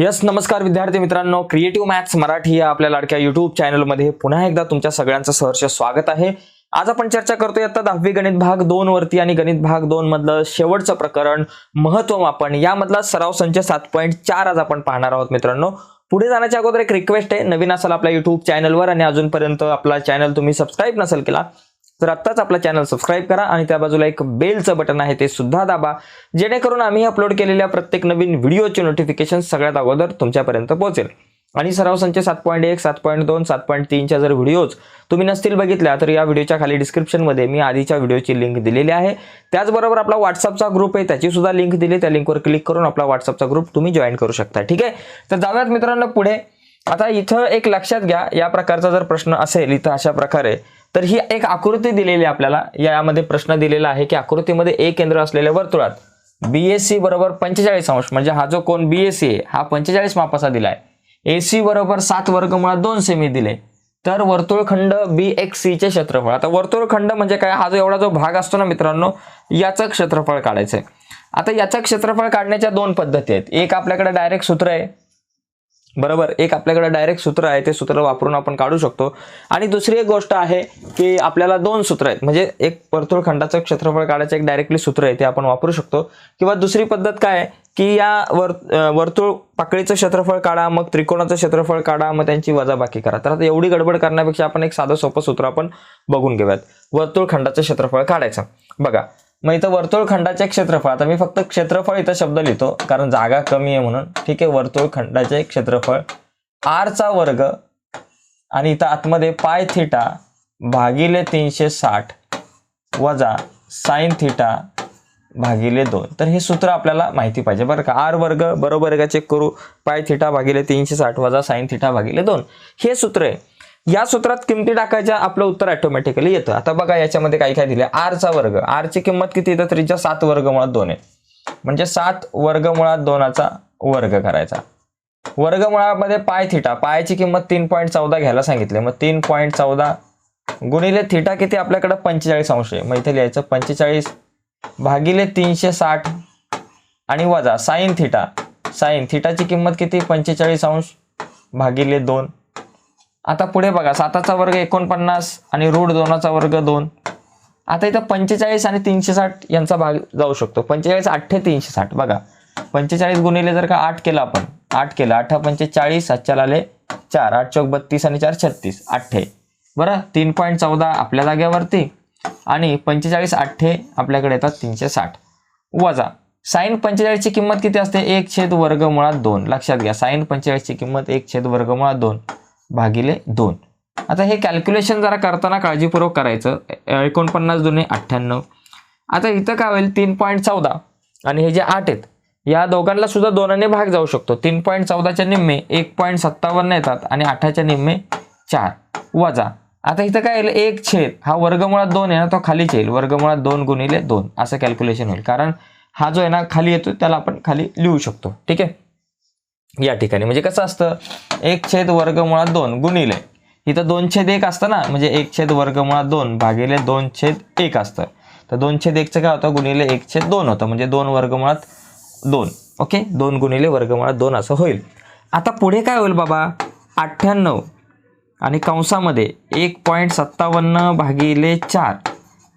Yes नमस्कार विद्यार्थी मित्रांनो. क्रिएटिव्ह मॅथ्स मराठी या आपल्या लाडक्या युट्यूब चॅनलमध्ये पुन्हा एकदा तुमच्या सगळ्यांचं सहर्ष स्वागत आहे. आज आपण चर्चा करतोय आता दहावी गणित भाग दोन वरती आणि गणित भाग दोन मधलं शेवटचं प्रकरण महत्त्व मापन. यामधला सराव संच सात पॉईंट चार आज आपण पाहणार आहोत मित्रांनो. पुढे जाण्याच्या अगोदर एक रिक्वेस्ट आहे. नवीन असाल आपल्या युट्यूब चॅनलवर आणि अजूनपर्यंत आपला चॅनल तुम्ही सबस्क्राईब नसेल केला तर आत्ताच आपला चॅनल सबस्क्राईब करा आणि त्या बाजूला एक बेलचं बटन आहे ते सुद्धा दाबा. जेणेकरून आम्ही अपलोड केलेल्या प्रत्येक नवीन व्हिडिओचे नोटिफिकेशन सगळ्यात अगोदर तुमच्यापर्यंत पोहोचेल. आणि सराव संच सात पॉईंट एक सात पॉईंट दोन सात पॉईंट तीनच्या जर व्हिडिओज तुम्ही नसतील बघितल्या तर या व्हिडिओच्या खाली डिस्क्रिप्शनमध्ये मी आधीच्या व्हिडिओची लिंक दिलेली आहे. त्याचबरोबर आपला व्हॉट्सअपचा ग्रुप आहे त्याची सुद्धा लिंक दिली. त्या लिंकवर क्लिक करून आपला व्हॉट्सअपचा ग्रुप तुम्ही जॉईन करू शकता ठीक आहे? तर जाऊयात मित्रांनो पुढे. आता इथं एक लक्षात घ्या या प्रकारचा जर प्रश्न असेल इथं अशा प्रकारे तर ही एक आकृती दिलेली आहे आपल्याला. यामध्ये प्रश्न दिलेला आहे की आकृतीमध्ये ए केंद्र असलेल्या वर्तुळात बीएससी बरोबर पंचेचाळीस अंश म्हणजे हा जो कोण बीएससी आहे हा पंचेचाळीस मापाचा दिलाय. एसी बरोबर सात वर्गमुळात दोन सेमी दिले. तर वर्तुळखंड बी एक्स चे क्षेत्रफळ. आता वर्तुळखंड म्हणजे काय? हा जो एवढा जो भाग असतो ना मित्रांनो याचं क्षेत्रफळ काढायचंय. आता याचं क्षेत्रफळ काढण्याच्या दोन पद्धती आहेत. एक आपल्याकडे डायरेक्ट सूत्र आहे. बरोबर एक आपल्याकडे डायरेक्ट सूत्र आहे ते सूत्र वापरून आपण काढू शकतो. आणि दुसरी एक गोष्ट आहे की आपल्याला दोन सूत्र आहेत. म्हणजे एक वर्तुळ खंडाचं क्षेत्रफळ काढायचं एक डायरेक्टली सूत्र आहे ते आपण वापरू शकतो. किंवा दुसरी पद्धत काय आहे की या वर वर्तुळ पाकळीचं क्षेत्रफळ काढा मग त्रिकोणाचं क्षेत्रफळ काढा मग त्यांची वजाबाकी करा. तर आता एवढी गडबड करण्यापेक्षा आपण एक साधं सोपं सूत्र आपण बघून घेऊयात. वर्तुळ खंडाचं क्षेत्रफळ काढायचं. बघा मग इथं वर्तुळखंडाचे क्षेत्रफळ आता मी फक्त क्षेत्रफळ इथं शब्द लिहितो कारण जागा कमी आहे म्हणून. ठीक आहे वर्तुळखंडाचे क्षेत्रफळ आरचा वर्ग आणि इथं आतमध्ये पाय थिटा भागिले तीनशे साठ वजा साईन थिटा भागिले दोन. तर हे सूत्र आपल्याला माहिती पाहिजे. बरं का आर वर्ग बरोबर का? चेक करू. पाय थिटा भागिले तीनशे साठ वजा साईन थिटा भागिले दोन. हे सूत्र आहे. या सूत्रात किमती टाकायच्या आपलं उत्तर ऑटोमॅटिकली येतं. आता बघा याच्यामध्ये काय काय दिलं आरचा वर्ग. आरची किंमत किती येतं? त्रिच्या सात वर्गमुळात दोन आहे. म्हणजे सात वर्गमुळात दोनाचा वर्ग करायचा. वर्गमुळामध्ये पाय थिटा पायाची किंमत तीन पॉईंट चौदा घ्यायला सांगितले. मग तीन पॉईंट चौदा गुणिले थिटा किती? आपल्याकडे पंचेचाळीस अंश आहे. मग इथे लिहायचं पंचेचाळीस भागिले तीनशे साठ आणि वजा साईन थिटा साईन थिटाची किंमत किती? पंचेचाळीस अंश भागिले दोन. आता पुढे बघा साताचा वर्ग एकोणपन्नास आणि रूट दोनाचा वर्ग दोन. आता इथं पंचेचाळीस आणि तीनशे साठ यांचा भाग जाऊ शकतो. पंचेचाळीस आठशे तीनशे साठ बघा पंचेचाळीस गुणिले जर का आठ केला आपण आठ केलं आठ पंचेचाळीस सातच्या आले चार आठ चौक बत्तीस आणि चार छत्तीस अठ्ठे बरं तीन पॉईंट चौदा आपल्या जाग्यावरती आणि पंचेचाळीस आठे आपल्याकडे येतात तीनशे साठ वजा साईन पंचेचाळीसची किंमत किती असते? एक छेद वर्ग मुळात दोन. लक्षात घ्या साईन पंचेचाळीसची किंमत एक छेद वर्ग मुळात दोन. भागिले दोन. आता हे कॅल्क्युलेशन जरा करताना काळजीपूर्वक करायचं. एकोणपन्नास दोन्ही अठ्ठ्याण्णव. आता इथं काय होईल? तीन पॉईंट चौदा. आणि हे जे आठ आहेत या दोघांना सुद्धा दोनाने भाग जाऊ शकतो. तीन पॉईंट चौदाच्या निम्मे एक पॉईंट सत्तावन्न येतात आणि आठाच्या निम्मे चार. वजा. आता इथं काय येईल? एक छेद. हा वर्गमुळात दोन आहे ना तो खालीच येईल. वर्गमुळात दोन गुणिले दोन. असं कॅल्क्युलेशन होईल. कारण हा जो आहे ना खाली येतो त्याला आपण खाली लिहू शकतो. ठीक आहे? या ठिकाणी. म्हणजे कसं असतं एक छेद वर्गमुळात दोन गुणिले. इथं दोन छेद एक असतं ना म्हणजे एक छेद वर्गमुळात दोन भागिले दोन छेद एक असतं. तर दोन छेद एकचं काय होतं? गुणिले एक छेद दोन होतं. म्हणजे दोन वर्गमुळात दोन. ओके? दोन गुणिले वर्गमुळात दोन असं होईल. आता पुढे काय होईल बाबा? अठ्ठ्याण्णव आणि कंसामध्ये एक पॉईंट सत्तावन्न भागिले चार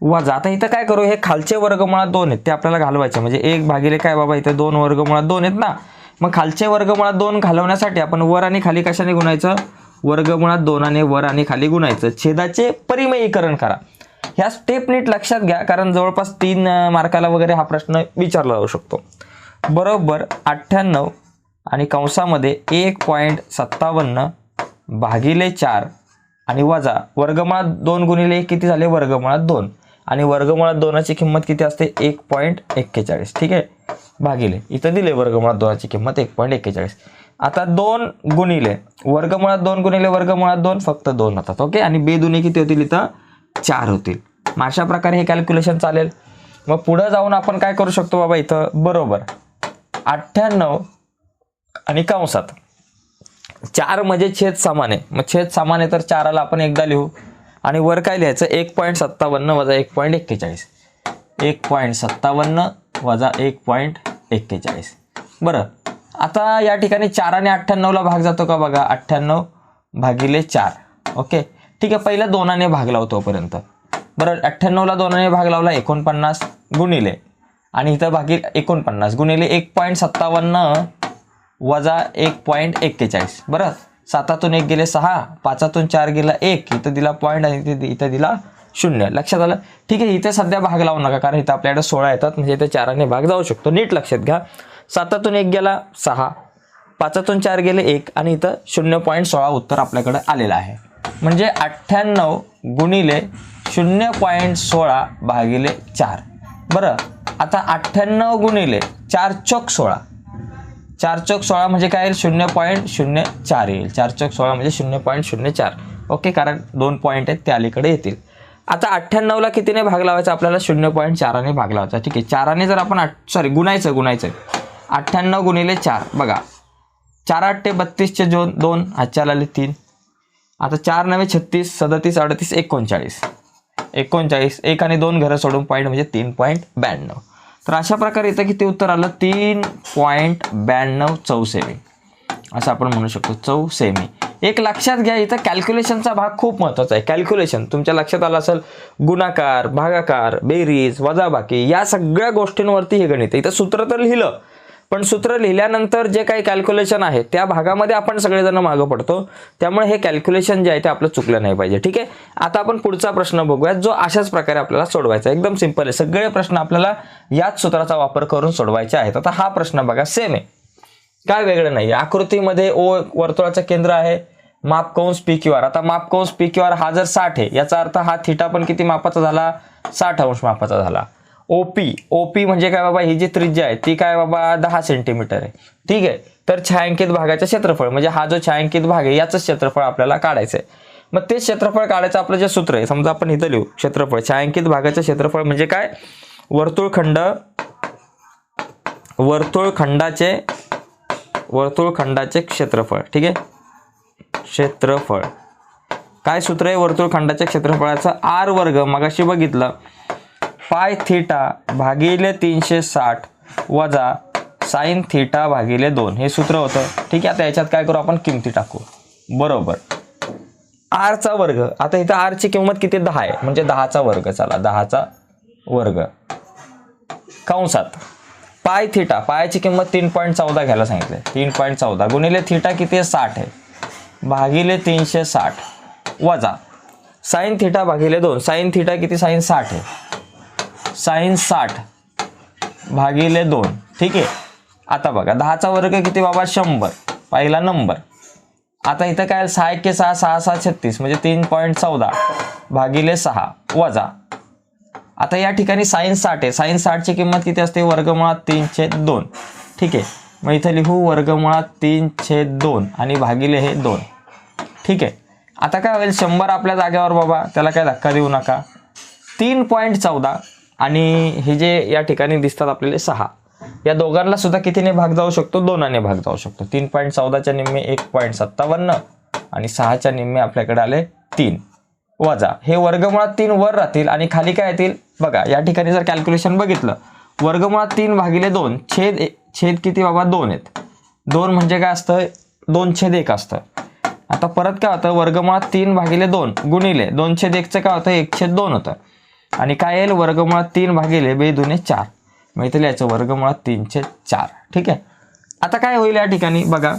वजा. आता इथं काय करू? हे खालचे वर्गमुळात दोन आहेत. ते आपल्याला घालवायचे. म्हणजे एक भागिले काय बाबा? इथं दोन वर्गमुळात दोन आहेत ना. मग खालचे वर्गमुळात दोन घालवण्यासाठी आपण वर आणि खाली कशाने गुणायचं? वर्गमुळात दोनाने वर आणि खाली गुणायचं. छेदाचे परिमयीकरण करा. ह्या स्टेप नीट लक्षात घ्या कारण जवळपास तीन मार्काला वगैरे हा प्रश्न विचारला जाऊ शकतो. बरोबर अठ्ठ्याण्णव आणि कंसामध्ये एक पॉईंट सत्तावन्न भागिले चार आणि वजा. वर्गमुळात दोन गुणिले एक किती झाले? वर्गमुळात दोन. आणि वर्गमुळात दोनाची किंमत किती असते? एक पॉईंट एक्केचाळीस. ठीक आहे? भागिले. इथं दिले वर्गमुळात दोनाची किंमत एक पॉईंट एक्केचाळीस. आता दोन गुणिले. वर्गमुळात दोन गुणिले वर्गमुळात दोन फक्त दोन होतात. ओके? आणि बेदुने किती होतील इथं? चार होतील. मग अशा प्रकारे हे कॅल्क्युलेशन चालेल. मग पुढं जाऊन आपण काय करू शकतो बाबा इथं? बरोबर. अठ्ठ्याण्णव आणि कंसात. चार म्हणजे छेद समान आहे. मग छेद समान आहे तर चाराला आपण एकदा लिहू. आणि वर काय लिहायचं? एक पॉईंट सत्तावन्न वजा एक पॉईंट एक्केचाळीस. एक पॉईंट सत्तावन्न वजा एक पॉईंट एक्केचाळीस. बरं. आता या ठिकाणी चार आणि अठ्ठ्याण्णवला भाग जातो का बघा? अठ्ठ्याण्णव भागिले चार. ओके? ठीक आहे पहिला दोनाने भाग लावतोपर्यंत बरं अठ्ठ्याण्णवला दोनाने भाग लावला एकोणपन्नास गुणिले. आणि इथं भागी एकोणपन्नास गुणिले एक पॉईंट सत्तावन्न वजा एक पॉईंट एक्केचाळीस. बरं? सातातून एक गेले सहा पाचातून चार गेला एक. इथं दिला पॉईंट आणि इथे इथं दिला शून्य. लक्षात आलं? ठीक आहे इथे सध्या भाग लावू नका कारण इथं आपल्याकडे सोळा येतात म्हणजे इथे चाराने भाग जाऊ शकतो. नीट लक्षात घ्या. सातातून एक गेला सहा. पाचातून चार गेले एक. आणि इथं शून्य पॉईंट सोळा उत्तर आपल्याकडे आलेलं आहे. म्हणजे अठ्ठ्याण्णव गुणिले शून्य पॉईंट सोळा भागिले चार. बरं आता अठ्ठ्याण्णव गुणिले चार चौक सोळा. चार चौक सोळा म्हणजे काय येईल? शून्य पॉईंट शून्य चार येईल. चार चौक सोळा म्हणजे शून्य पॉईंट शून्य चार. ओके कारण दोन पॉईंट आहेत ते अलीकडे येतील. आता अठ्ठ्याण्णवला कितीने भाग लावायचा? आपल्याला शून्य पॉईंट चाराने भाग लावायचा. ठीक आहे चाराने जर आपण सॉरी गुणायचं गुणायचं अठ्ठ्याण्णव गुणिले चार. बघा चार आठ ते बत्तीसचे जो दोन हातच्या आले तीन. आता चार नवे छत्तीस सदतीस अडतीस एकोणचाळीस. एकोणचाळीस एक आणि दोन घरं सोडून पॉईंट म्हणजे तीन पॉईंट ब्याण्णव. तर अशा प्रकारे इथं किती उत्तर आलं? तीन पॉईंट ब्याण्णव चौसेमी. असं आपण म्हणू शकतो चौ सेमी एक लक्षात घ्या इथं कॅल्क्युलेशनचा भाग खूप महत्त्वाचा आहे. कॅल्क्युलेशन तुमच्या लक्षात आलं असेल गुणाकार भागाकार बेरीज वजाबाकी या सगळ्या गोष्टींवरती हे गणित आहे. इथं सूत्र तर लिहिलं पण सूत्र लिहिल्यानंतर जे काही कॅल्क्युलेशन आहे त्या भागामध्ये आपण सगळेजण मागं पडतो. त्यामुळे हे कॅल्क्युलेशन जे आहे ते आपलं चुकलं नाही पाहिजे. ठीक आहे? आता आपण पुढचा प्रश्न बघूयात जो अशाच प्रकारे आपल्याला सोडवायचा आहे. एकदम सिंपल आहे. सगळे प्रश्न आपल्याला याच सूत्राचा वापर करून सोडवायचे आहेत. आता हा प्रश्न बघा सेम आहे. काय वेगळं नाही आकृतीमध्ये ओ वर्तुळाचं केंद्र आहे. माप कंस पी क्यू आर आता माप कंस पी क्यू आर हा जर साठ आहे याचा अर्थ हा थिटा पण किती मापाचा झाला? साठ अंश मापाचा झाला. ओपी ओपी म्हणजे काय बाबा ही जी त्रिज्या आहे ती काय बाबा दहा सेंटीमीटर आहे. ठीक आहे? तर छायांकित भागाचं क्षेत्रफळ म्हणजे हा जो छायांकित भाग आहे याचं क्षेत्रफळ आपल्याला काढायचं आहे. मग ते क्षेत्रफळ काढायचं आपलं जे सूत्र आहे समजा आपण इथं लिहू क्षेत्रफळ छायांकित भागाचं क्षेत्रफळ म्हणजे काय? वर्तुळखंड वर्तुळखंडाचे वर्तुळखंडाचे क्षेत्रफळ ठीक आहे? क्षेत्रफळ. काय सूत्र आहे? वर्तुळखंडाच्या क्षेत्रफळाचं आर वर्ग मगाशी बघितलं. पाय थिटा भागिले तीनशे साठ वजा साईन थिटा भागिले दोन. हे सूत्र होतं. ठीक आहे आता याच्यात काय करू आपण? किमती टाकू. बरोबर. आरचा वर्ग. आता इथं आरची किंमत किती? दहा आहे. म्हणजे दहाचा वर्ग. चला दहाचा वर्ग. कंसात. पाय थिटा. पायाची किंमत तीन पॉईंट चौदा घ्यायला सांगितले तीन पॉईंट चौदा. गुणिले थिटा किती आहे? साठ आहे. भागिले तीनशे साठ. वजा. साईन थिटा भागिले दोन. साईन थिटा किती? साईन साठ आहे. साईन साठ भागिले दोन. ठीक आहे? आता बघा दहाचा वर्ग किती बाबा? शंभर. पहिला नंबर. आता इथं काय? सहा एक सहा सहा सहा छत्तीस. म्हणजे तीन पॉईंट चौदा भागिले सहा वजा. आता या ठिकाणी साईन साठ आहे. साईन साठची किंमत किती असते? वर्गमुळात तीन छेद दोन. ठीक आहे? मग इथं लिहू वर्गमुळात तीन छेद दोन आणि भागिले हे दोन. ठीक आहे? आता काय होईल? शंभर आपल्या जागेवर बाबा. त्याला काय धक्का देऊ नका. तीन पॉईंट चौदा आणि हे जे या ठिकाणी दिसतात आपल्याला सहा. या दोघांना सुद्धा कितीने भाग जाऊ शकतो? दोनाने भाग जाऊ शकतो. तीन पॉईंट चौदाच्या निम्मे एक पॉईंट सत्तावन्न आणि सहाच्या निम्मे आपल्याकडे आले तीन. वजा. हे वर्गमुळात तीन वर राहतील आणि खाली काय येतील? बघा या ठिकाणी जर कॅल्क्युलेशन बघितलं वर्गमुळात तीन भागिले दोन छेद छेद किती बाबा? दोन आहेत. दोन म्हणजे काय असतं? दोन छेद एक असतं. आता परत काय होतं? वर्गमुळात तीन भागिले दोन गुणिले दोन छेद एकचं काय होतं? एक छेद दोन होतं. आणि काय येईल? वर्गमुळात तीन भागिले बे दुने चार. मग इथं लिहायचं वर्गमुळात तीनशे चार. ठीक आहे? आता काय होईल या ठिकाणी? बघा.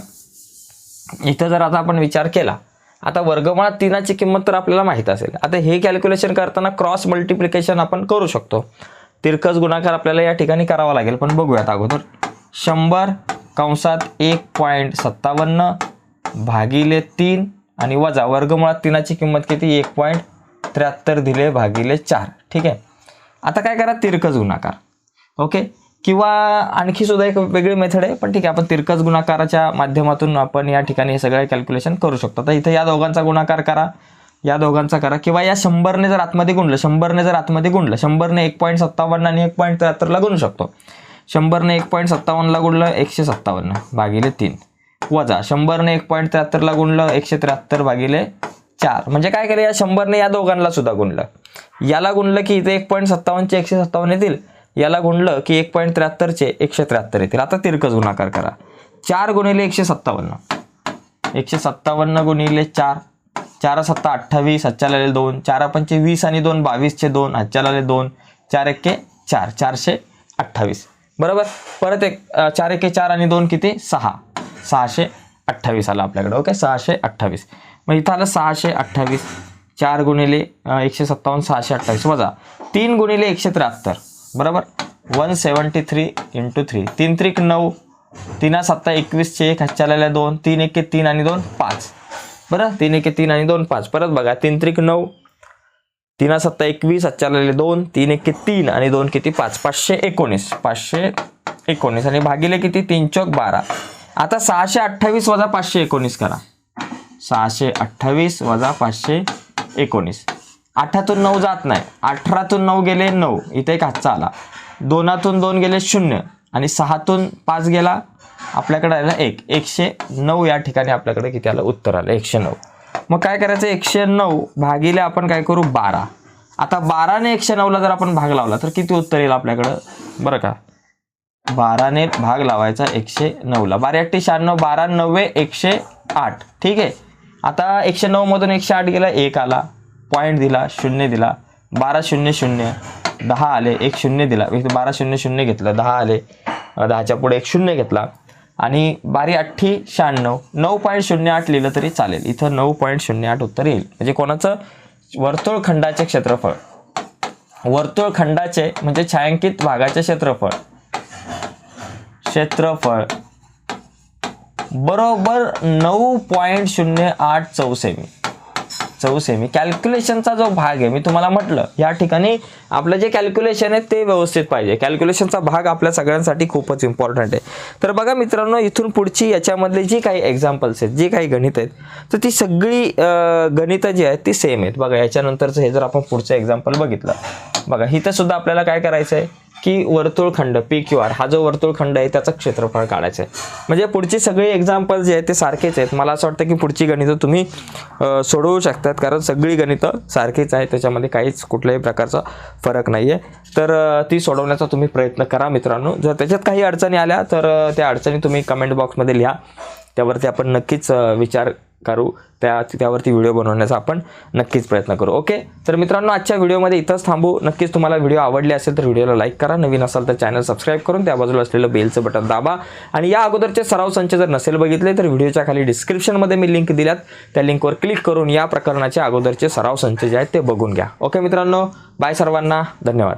इथं जर आता आपण विचार केला आता वर्गमुळात तीनाची किंमत तर आपल्याला माहीत असेल. आता हे कॅल्क्युलेशन करताना क्रॉस मल्टिप्लिकेशन आपण करू शकतो. तिरकस गुणाकार आपल्याला या ठिकाणी करावा लागेल. पण बघूयात अगोदर. शंभर कंसात एक पॉईंट सत्तावन्न भागिले तीन आणि वजा. वर्गमुळात तीनाची किंमत किती? एक पॉईंट त्र्याहत्तर दिले भागिले चार. ठीक आहे? आता काय करा तिरकस गुणाकार. ओके किंवा आणखी सुद्धा एक वेगळी मेथड आहे पण ठीक आहे आपण तिरकस गुणाकाराच्या माध्यमातून आपण या ठिकाणी हे सगळे कॅल्क्युलेशन करू शकतो. तर इथे या दोघांचा गुणाकार करा या दोघांचा करा. किंवा या शंभरने जर आतमध्ये गुणलं शंभरने जर आतमध्ये गुणलं शंभरने एक पॉईंट सत्तावन्न आणि एक पॉईंट त्र्याहत्तरला गुणू शकतो. शंभरने एक पॉईंट सत्तावन्नला गुणलं एकशे सत्तावन्न भागिले तीन. वजा शंभरने एक पॉईंट त्र्याहत्तरला गुणलं एकशे त्र्याहत्तर भागिले चार. म्हणजे काय केलं या शंभरने या दोघांना सुद्धा गुणलं. याला गुणलं की इथे एक पॉईंट सत्तावन्नचे एकशे सत्तावन्न येतील. याला गुणलं की एक पॉईंट त्र्याहत्तरचे एकशे त्र्याहत्तर येतील. आता तिरकस गुणाकार करा. चार गुणिले एकशे सत्तावन्न. एकशे सत्तावन्न गुणिले चार. चार सत्ता अठ्ठावीस हच्च्याला आले दोन. चार पंचे वीस आणि दोन बावीसचे दोन हच्च्याला आले दोन. चार एके चार. चारशे अठ्ठावीस. बरोबर? परत एक चार एके चार आणि दोन किती? सहा. सहाशे अठ्ठावीस आला आपल्याकडे. ओके? सहाशे अठ्ठावीस. मग इथं आलं सहाशे अठ्ठावीस. चार गुणिले एकशे सत्तावन्न सहाशे अठ्ठावीस. वजा तीन गुणिले एकशे त्र्याहत्तर. बरोबर? One seventy three into three तीन त्रिक नऊ. तीना सत्ता एकवीसचे एक हातच्या दोन. तीन एके तीन आणि दोन पाच. बरं? तीन एके तीन आणि दोन पाच. परत बघा तीन त्रिक नऊ. तीना सत्ता एकवीस हातच्या दोन. तीन एके तीन आणि दोन किती? पाच. पाचशे एकोणीस. पाचशे एकोणीस. आणि भागिले किती? तीन चौक बारा. आता सहाशे अठ्ठावीस वजा पाचशे एकोणीस करा. सहाशे अठ्ठावीस वजा पाचशे एकोणीस. आठातून नऊ जात नाही. अठरातून नऊ गेले नऊ. इथे एक हातचा आला. दोनातून दोन गेले शून्य. आणि सहातून पाच गेला आपल्याकडे आला एक. एकशे नऊ या ठिकाणी आपल्याकडे किती आलं? उत्तर आलं. एकशे नऊ. मग काय करायचं? एकशे नऊ भागिले आपण काय करू? बारा. आता बाराने एकशे नऊला जर आपण भाग लावला तर किती उत्तर येईल आपल्याकडं? बरं का? बाराने भाग लावायचा एकशे नऊला. बारा अठ्ठी शहाण्णव बारा नव्वे एकशे आठ. ठीक आहे? आता एकशे नऊमधून एकशे आठ गेला एक आला. पॉईंट दिला शून्य दिला. बारा शून्य शून्य. दहा आले एक शून्य दिला. इथे बारा शून्य शून्य घेतलं दहा आले. दहाच्या पुढे एक शून्य घेतला. आणि बारी अठ्ठी शहाण्णव. नऊ पॉईंट शून्य आठ लिहिलं तरी चालेल. इथं नऊ पॉईंट शून्य आठ उत्तर येईल. म्हणजे कोणाचं? वर्तुळखंडाचे क्षेत्रफळ. वर्तुळखंडाचे म्हणजे छायांकित भागाचे क्षेत्रफळ. क्षेत्रफळ. बरोबर नऊ पॉईंट शून्य आठ चौसेमी. चौसेमी. कॅल्क्युलेशनचा जो भाग आहे मी तुम्हाला म्हटलं या ठिकाणी आपलं जे कॅल्क्युलेशन आहे ते व्यवस्थित पाहिजे. कॅल्क्युलेशनचा भाग आपल्या सगळ्यांसाठी खूपच इम्पॉर्टंट आहे. तर बघा मित्रांनो इथून पुढची याच्यामधले जी काही एक्झाम्पल्स आहेत जी काही गणित आहेत तर ती सगळी गणितं जी आहेत ती सेम आहेत. बघा याच्यानंतरचं हे जर आपण पुढचं एक्झाम्पल बघितलं. बघा इथं सुद्धा आपल्याला काय करायचं आहे की वर्तुळखंड पी क्यू आर हा जो वर्तुळखंड आहे त्याचं क्षेत्रफळ काढायचं आहे. म्हणजे पुढची सगळी एक्झाम्पल जे आहेत ते सारखेच आहेत. मला असं वाटतं की पुढची गणितं तुम्ही सोडवू शकतात कारण सगळी गणितं सारखीच आहेत. त्याच्यामध्ये काहीच कुठल्याही प्रकारचा फरक नाही आहे तर ती सोडवण्याचा तुम्ही प्रयत्न करा मित्रांनो. जर त्याच्यात काही अडचणी आल्या तर त्या अडचणी तुम्ही कमेंट बॉक्समध्ये लिहा. त्यावरती आपण नक्कीच विचार करू. त्या त्यावरती व्हिडिओ बनवण्याचा आपण नक्कीच प्रयत्न करू. ओके तर मित्रांनो आजच्या व्हिडिओमध्ये इथंच थांबू. नक्कीच तुम्हाला व्हिडिओ आवडले असेल तर व्हिडिओला लाईक करा. नवीन असाल तर चॅनल सबस्क्राईब करून त्या बाजूला असलेलं बेलचं बटन दाबा. आणि या अगोदरचे सराव संच जर नसेल बघितले तर व्हिडिओच्या खाली डिस्क्रिप्शनमध्ये मी लिंक दिल्यात. त्या लिंकवर क्लिक करून या प्रकरणाचे अगोदरचे सराव संच जे आहेत ते बघून घ्या. ओके मित्रांनो? बाय सर्वांना. धन्यवाद.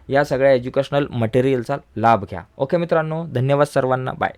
या सगळ्या एज्युकेशनल मटेरियलचा लाभ घ्या. ओके मित्रांनो धन्यवाद सर्वांना. बाय